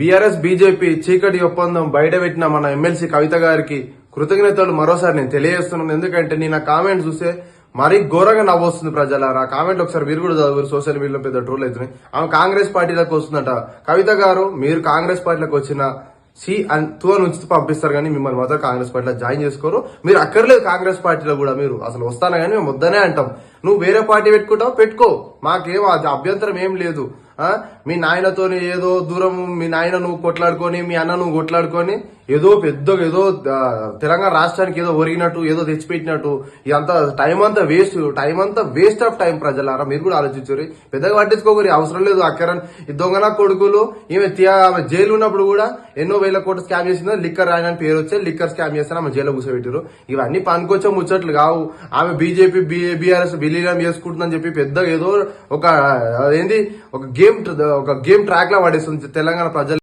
BRS BJP చీకటి ఒప్పందం బయట పెట్టిన మన ఎమ్మెల్సీ కవిత గారికి కృతజ్ఞతలు మరోసారి నేను తెలియజేస్తున్నాను. ఎందుకంటే నేను ఆ కామెంట్ చూస్తే మరీ ఘోరంగా నవ్వొస్తుంది ప్రజలారా. ఆ కామెంట్ ఒకసారి మీరు కూడా చదువు సోషల్ మీడియాలో పెద్ద ట్రోల్ అవుతున్నాయి. ఆమె కాంగ్రెస్ పార్టీలకు వస్తుందట. కవిత గారు మీరు కాంగ్రెస్ పార్టీలోకి వచ్చిన సి అని టూ నుంచి పంపిస్తారు కానీ మిమ్మల్ని మాత్రం కాంగ్రెస్ పార్టీలో జాయిన్ చేసుకోరు. మీరు అక్కర్లేదు కాంగ్రెస్ పార్టీలో కూడా మీరు. అసలు వస్తానా కానీ మేము వద్దనే అంటాం. నువ్వు వేరే పార్టీ పెట్టుకుంటావు? పెట్టుకో. మాకేం అది అభ్యంతరం ఏం లేదు. మీ నాయనతో ఏదో దూరం మీ నాయన నువ్వు కొట్లాడుకొని మీ అన్న నువ్వు కొట్లాడుకొని ఏదో పెద్ద ఏదో తెలంగాణ రాష్ట్రానికి ఏదో ఒరిగినట్టు ఏదో తెచ్చిపెట్టినట్టు ఇదంతా టైం అంతా వేస్ట్ టైం అంతా వేస్ట్ ఆఫ్ టైం ప్రజలారా. మీరు కూడా ఆలోచించారు పెద్దగా పట్టించుకోకరి అవసరం లేదు అక్కరన్. ఈ దొంగన కొడుకులు ఈమె తి- ఆమె జైలు ఉన్నప్పుడు కూడా ఎన్నో వేల కోట్లు స్కామ్ చేసిందో లిక్కర్ రాయన పేరు వచ్చే లిక్కర్ స్కామ్ చేస్తాను. ఆమె జైల్లో కూర్చోబెట్టారు ఇవన్నీ పనికొచ్చే ముచ్చట్లు కావు. ఆమె బీజేపీ బీఆర్ఎస్ విలీనం చేసుకుంటుందని చెప్పి పెద్దగా ఏదో ఒక అదేంటి ఒక గేమ్ ఒక గేమ్ ట్రాక్ లా పడేస్తుంది తెలంగాణ ప్రజలు.